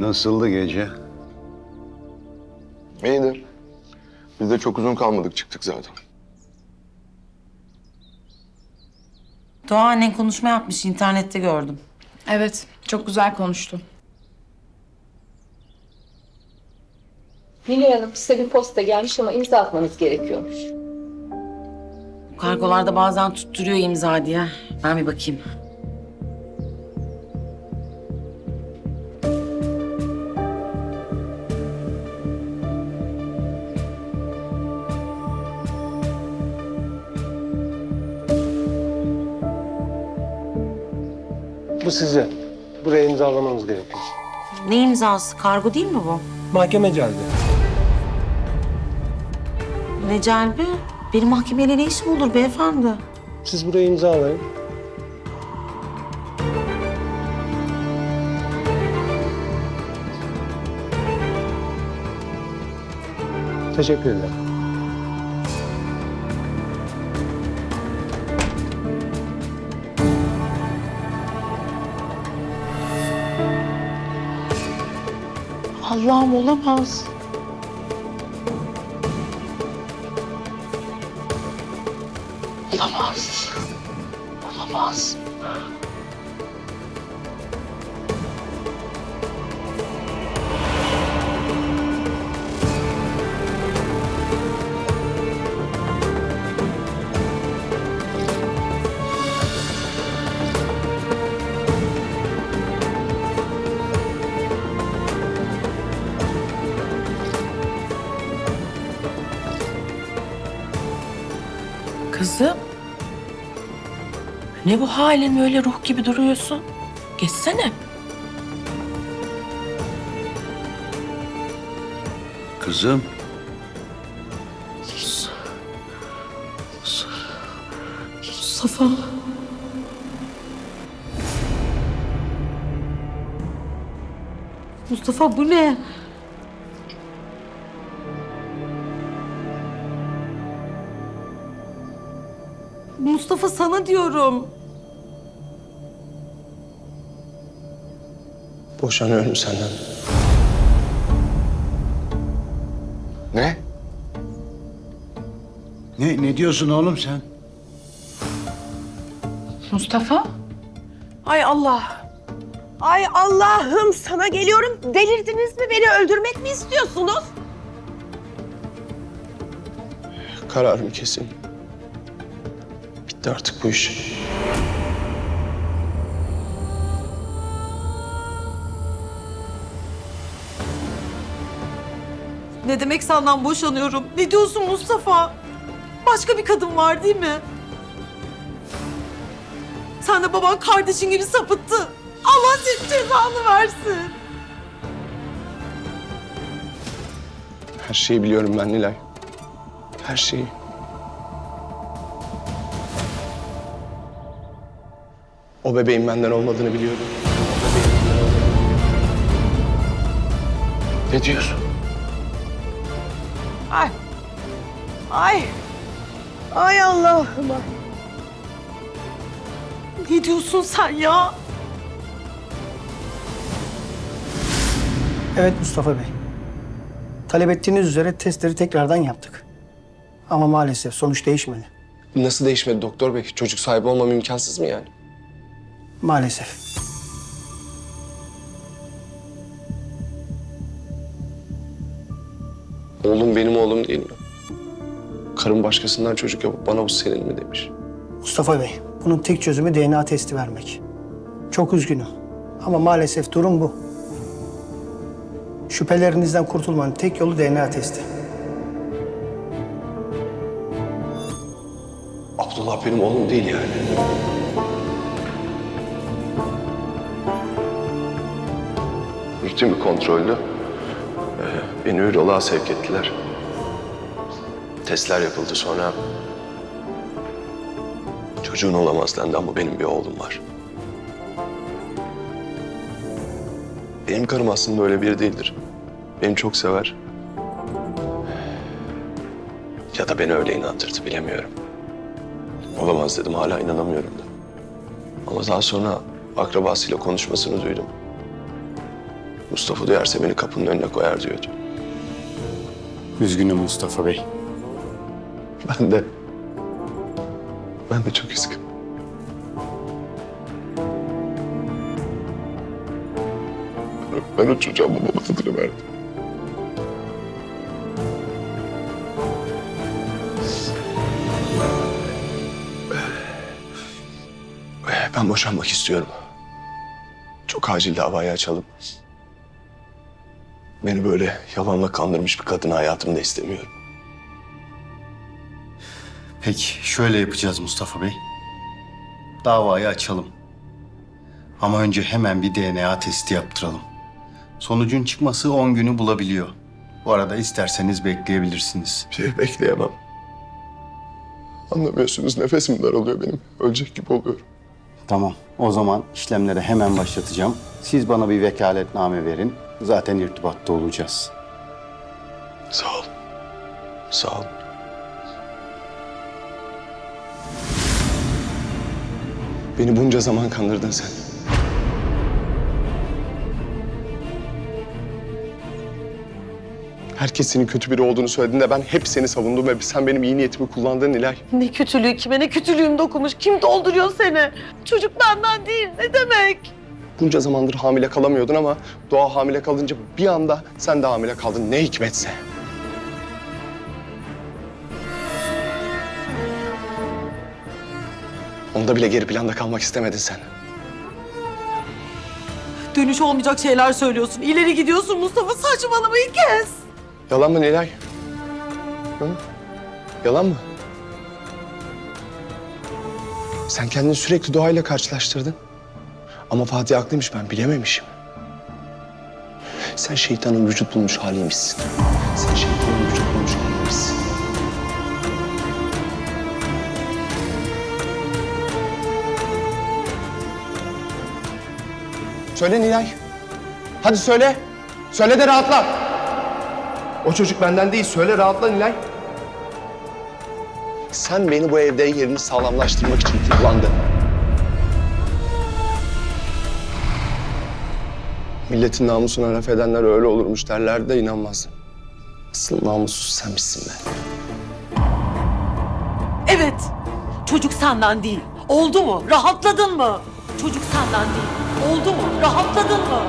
Nasıldı gece? İyidir. Biz de çok uzun kalmadık çıktık zaten. Doğa annen konuşma yapmış internette gördüm. Evet, çok güzel konuştu. Nilay Hanım size bir posta gelmiş ama imza atmanız gerekiyormuş. Kargolarda bazen tutturuyor imza diye. Ben bir bakayım. Bu size. Buraya imzalamanız gerekiyor. Ne imzası? Kargo değil mi bu? Mahkeme geldi. Ne celbi? Benim mahkemeyle ne işim olur beyefendi? Siz buraya imzalayın. Teşekkür ederim. Allah'ım olamaz. Olamaz. Olamaz. Kızım. Ne bu halin böyle ruh gibi duruyorsun? Geçsene. Kızım. Safa. Mustafa bu ne? Mustafa sana diyorum. Boşanıyorum senden. Ne? Ne, ne diyorsun oğlum sen? Mustafa? Ay Allah. Ay Allah'ım sana geliyorum. Delirdiniz mi? Beni öldürmek mi istiyorsunuz? Kararım kesin. Bitti artık bu iş. Ne demek senden boşanıyorum? Ne diyorsun Mustafa? Başka bir kadın var değil mi? Sen de baban kardeşin gibi sapıttı. Allah senin cezanı versin. Her şeyi biliyorum ben Nilay. Her şeyi. O bebeğin benden olmadığını biliyorum. Ne diyorsun? Ay. Ay. Ay Allah'ım. ay. Ne diyorsun sen ya? Evet Mustafa Bey. Talep ettiğiniz üzere testleri tekrardan yaptık. Ama maalesef sonuç değişmedi. Nasıl değişmedi doktor bey? Çocuk sahibi olmam imkansız mı yani? Maalesef. Oğlum benim oğlum değil mi? Karım başkasından çocuk yapıp bana bu senin mi demiş. Mustafa Bey, bunun tek çözümü DNA testi vermek. Çok üzgünüm. Ama maalesef durum bu. Şüphelerinizden kurtulmanın tek yolu DNA testi. Abdullah benim oğlum değil yani. Rutin bir kontroldü. Ee, beni üroloğa sevk ettiler. Testler yapıldı sonra. Çocuğun olamaz dendi ama benim bir oğlum var. Benim karım aslında öyle biri değildir. Beni çok sever. Ya da beni öyle inandırdı bilemiyorum. Olamaz dedim hala inanamıyorum da. Ama daha sonra akrabasıyla konuşmasını duydum. Mustafa duyarsa beni kapının önüne koyar diyordu. Üzgünüm Mustafa Bey. Ben de... Ben de çok üzgünüm. Ben o çocuğa babamın adını verdim. Ben boşanmak istiyorum. Çok acil davayı açalım. Beni böyle yalanla kandırmış bir kadını hayatımda istemiyorum. Peki şöyle yapacağız Mustafa Bey. Davayı açalım. Ama önce hemen bir DNA testi yaptıralım. Sonucun çıkması 10 günü bulabiliyor. Bu arada isterseniz bekleyebilirsiniz. Şey bekleyemem. Anlamıyorsunuz nefesim daralıyor benim. Ölecek gibi oluyorum. Tamam. O zaman işlemleri hemen başlatacağım. Siz bana bir vekaletname verin. Zaten irtibatta olacağız. Sağ ol. Sağ ol. Beni bunca zaman kandırdın sen. Herkes senin kötü biri olduğunu söylediğinde ben hep seni savundum ve sen benim iyi niyetimi kullandın Nilay. Ne kötülüğü kime ne kötülüğüm dokunmuş. Kim dolduruyor seni? Çocuk benden değil. Ne demek? Bunca zamandır hamile kalamıyordun ama Doğa hamile kalınca bir anda sen de hamile kaldın. Ne hikmetse. Onda bile geri planda kalmak istemedin sen. Dönüş olmayacak şeyler söylüyorsun. İleri gidiyorsun Mustafa. Saçmalamayı kes. Yalan mı Nilay? Hı? Yalan mı? Sen kendini sürekli doğayla karşılaştırdın. Ama Fatih haklıymış ben bilememişim. Sen şeytanın vücut bulmuş haliymişsin. Sen şeytanın vücut bulmuş haliymişsin. Söyle Nilay. Hadi söyle. Söyle de rahatla. O çocuk benden değil. Söyle rahatla Nilay. Sen beni bu evde yerini sağlamlaştırmak için kullandın. Milletin namusuna laf edenler öyle olurmuş derlerdi de inanmazdım. Asıl namussuz senmişsin be. Evet. Çocuk senden değil. Oldu mu? Rahatladın mı? Çocuk senden değil. Oldu mu? Rahatladın mı?